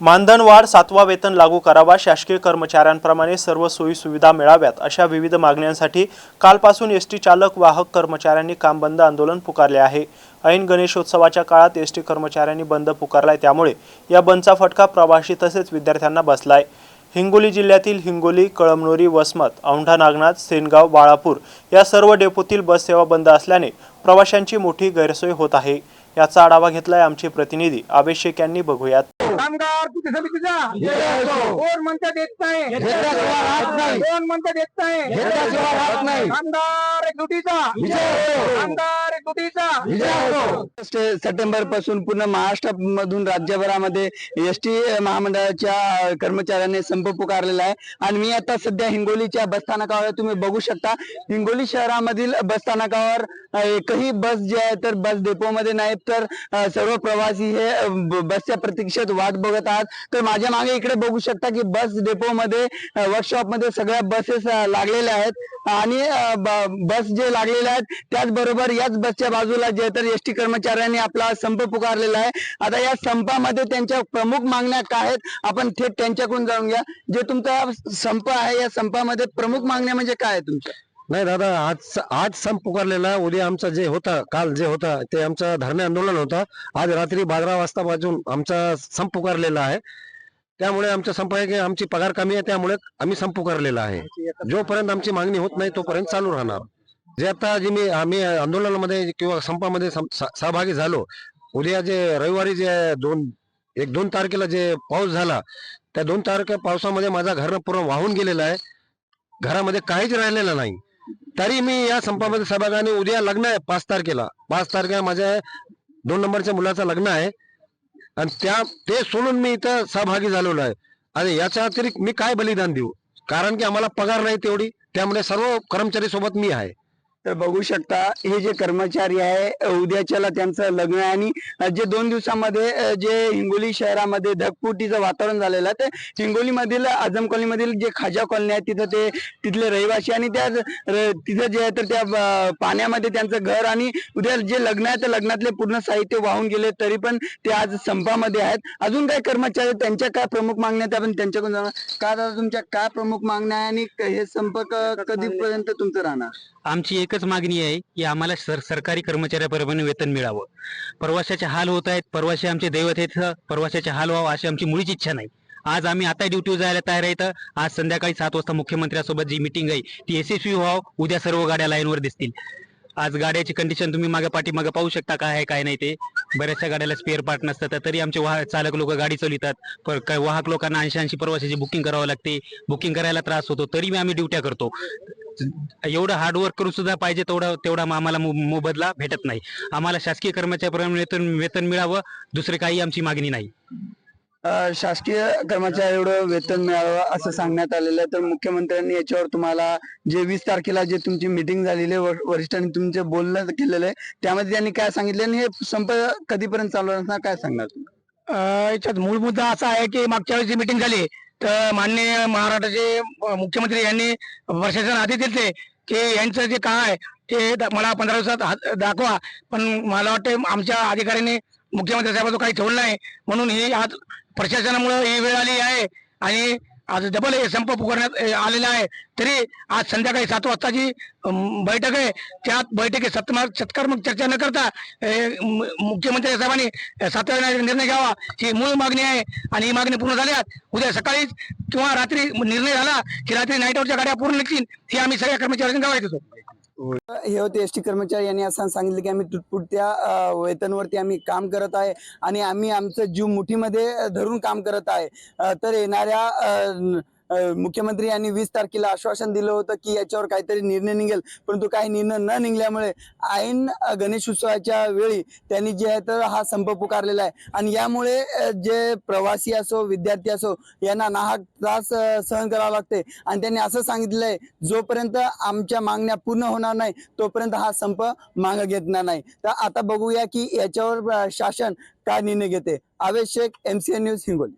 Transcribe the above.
मानधनवाढ सातवा वेतन लागू करावा शासकीय कर्मचाऱ्यांप्रमाणे सर्व सोयी सुविधा मिळाव्यात अशा विविध मागण्यांसाठी कालपासून एस टी चालक वाहक कर्मचाऱ्यांनी काम बंद आंदोलन पुकारले आहे. ऐन गणेशोत्सवाच्या काळात एस टी कर्मचाऱ्यांनी बंद पुकारलाय त्यामुळे या बंदचा फटका प्रवाशी तसेच विद्यार्थ्यांना बसलाय. हिंगोली जिल्ह्यातील हिंगोली कळमनुरी वसमत औंढा नागनाथ सेनगाव बाळापूर या सर्व डेपोतील बस सेवा बंद असल्याने प्रवाशांची मोठी गैरसोय होत आहे. याचा आढावा घेतलाय आमचे प्रतिनिधी अभिषेक यांनी बघूयात. कामगार कृती समितीचा कोण म्हणतात येत नाही. कोण म्हणतात येत नाही. कामगार एकजुटीचा कामगार सप्टेंबरपासून पूर्ण महाराष्ट्र मधून राज्यभरामध्ये एस टी महामंडळाच्या कर्मचाऱ्यांनी संप पुकारलेला आहे. आणि मी आता सध्या हिंगोलीच्या बसस्थानकावर तुम्ही बघू शकता हिंगोली शहरामधील बसस्थानकावर एकही बस जे आहे तर बस डेपो मध्ये नाही. तर सर्व प्रवासी हे बसच्या प्रतीक्षेत वाट बघत आहात. तर माझ्या मागे इकडे बघू शकता की बस डेपो मध्ये वर्कशॉपमध्ये सगळ्या बसेस लागलेल्या आहेत. आणि बस जे लागलेल्या आहेत त्याचबरोबर याच बस बसच्या बाजूला जे तर एस टी कर्मचाऱ्यांनी आपला संप पुकारलेला आहे. आता या संपामध्ये त्यांच्या प्रमुख मागण्या काय आहेत? आपण थेट त्यांच्याकडून जाणून घ्या. जे तुमचा संप आहे या संपामध्ये प्रमुख मागण्या म्हणजे काय आहे तुमच्या? नाही दादा आज आज संप पुकारलेला उद्या आमचा जे होता काल जे होता ते आमचं धरणे आंदोलन होता. आज रात्री बारा वाजता बाजून आमचा संप पुकारलेला आहे. त्यामुळे आमचा संप आहे की आमची पगार कमी आहे. त्यामुळे आम्ही संप पुकारलेला आहे. जोपर्यंत आमची मागणी होत नाही तोपर्यंत चालू राहणार. जे आता जे मी आम्ही आंदोलनामध्ये किंवा संपामध्ये स- सहभागी झालो. उद्या जे रविवारी जे दोन एक दोन तारखेला जे पाऊस झाला त्या दोन तारखे पावसामध्ये माझा घर पूर्ण वाहून गेलेला आहे. घरामध्ये काहीच राहिलेलं नाही. तरी मी या संपामध्ये सहभागाने उद्या लग्न आहे पाच तारखेला. पाच तारखेला माझ्या दोन नंबरच्या मुलाचं लग्न आहे. आणि त्या ते सोडून मी इथं सहभागी झालेलो आहे. आणि याच्या अतिरिक्त मी काय बलिदान देऊ? कारण की आम्हाला पगार नाही तेवढी. त्यामुळे सर्व कर्मचारी सोबत मी आहे. तर बघू शकता हे जे कर्मचारी आहे उद्याच्याला त्यांचं लग्न आहे आणि जे दोन दिवसामध्ये जे हिंगोली शहरामध्ये धगपुटीचं वातावरण झालेलं आहे ते हिंगोली मधील आझम कॉलनी मधील जे खाजा कॉलनी आहे तिथं ते तिथले रहिवासी आणि त्या तिथं जे आहे तर त्या पाण्यामध्ये त्यांचं घर आणि उद्या जे लग्न आहे त्या लग्नातले पूर्ण साहित्य वाहून गेले तरी पण ते आज संपामध्ये आहेत. अजून काय कर्मचारी त्यांच्या काय प्रमुख मागण्या आहेत आपण त्यांच्याकडून जाणार. का दादा तुमच्या काय प्रमुख मागण्या आहे आणि हे संपर्क कधीपर्यंत तुमचं राहणार? आमची एकच मागणी आहे की आम्हाला सर सरकारी कर्मचाऱ्याप्रमाणे वेतन मिळावं. प्रवाशाचे हाल होत आहेत प्रवासी आमचे दैवत आहेत प्रवाशाचे हाल व्हावं अशी आमची मुळीच इच्छा नाही. आज आम्ही आता ड्युटी जायला तयार आहेत आज संध्याकाळी सात वाजता मुख्यमंत्र्यांसोबत जी मिटिंग आहे ती यशस्वी व्हावं उद्या सर्व गाड्या लाईनवर दिसतील. आज गाड्याची कंडिशन तुम्ही मागे पाठी मागे पाहू शकता काय आहे काय नाही ते. बऱ्याचशा गाड्याला स्पेअर पार्ट नसतात तरी आमचे वाहक चालक लोक गाडी चालवितात पर वाहक लोकांना ऐंशी ऐंशी प्रवाशाची बुकिंग करावं लागते. बुकिंग करायला त्रास होतो तरी आम्ही ड्युट्या करतो. एवढं हार्डवर्क करून सुद्धा पाहिजे तेवढा तेवढा आम्हाला मो- मोबदला भेटत नाही. आम्हाला शासकीय कर्मचाऱ्याप्रमाणे वेतन वेतन मिळावं दुसरे काही आमची मागणी नाही. शासकीय कर्मचारी एवढं वेतन मिळावं असं सांगण्यात आलेलं आहे. तर मुख्यमंत्र्यांनी याच्यावर तुम्हाला जे वीस तारखेला जे तुमची मिटिंग झालेली आहे वर- वरिष्ठांनी तुमचे बोलणं केलेलं आहे त्यामध्ये त्यांनी काय सांगितलं आणि हे संप कधीपर्यंत चालू असणार काय सांगणार याच्यात मूळ मुद्दा असा आहे की मागच्या वेळेस जी मिटिंग झाली तर माननीय महाराष्ट्राचे मुख्यमंत्री यांनी प्रशासन आधी दिले की यांचं जे काय आहे ते मला पंधरा दिवसात दाखवा. पण मला वाटते आमच्या अधिकाऱ्यांनी मुख्यमंत्री साहेबांचं काही ठेवलं नाही. म्हणून ही आज प्रशासनामुळे ही वेळ आली आहे. आणि आज डबल हे संप पुकारण्यात आलेला आहे. तरी आज संध्याकाळी सात वाजताची बैठक आहे. त्यात बैठकीत सत्मा सत्कारमक चर्चा न करता मुख्यमंत्री साहेबांनी अं, सातव्या निर्णय घ्यावा ही मूळ मागणी आहे. आणि ही मागणी पूर्ण झाल्यात उद्या सकाळीच किंवा रात्री निर्णय झाला की रात्री नाईट आऊटच्या गाड्या पूर्ण निघतील ही आम्ही सगळ्या कर्मचाऱ्यांनी गावायचो हे होते एस टी कर्मचारी यांनी असं सांगितलं की आम्ही तुटपुटत्या वेतनवरती आम्ही काम करत आहे आणि आम्ही आमचं जीव मुठीमध्ये धरून काम करत आहे. तर येणाऱ्या मुख्यमंत्री यांनी वीस तारखेला आश्वासन दिलं होतं की याच्यावर काहीतरी निर्णय निघेल. परंतु काही निर्णय न निघल्यामुळे ऐन गणेश उत्सवाच्या वेळी त्यांनी जे आहे तर हा संप पुकारलेला आहे. आणि यामुळे जे प्रवासी असो विद्यार्थी असो यांना नाहक त्रास सहन करावा लागते. आणि त्यांनी असं सांगितलं आहे जोपर्यंत आमच्या मागण्या पूर्ण होणार नाही तोपर्यंत हा संप मागे घेतणार नाही. तर आता बघूया की याच्यावर शासन काय निर्णय घेते. Awesh Shaikh MCN news Hingoli.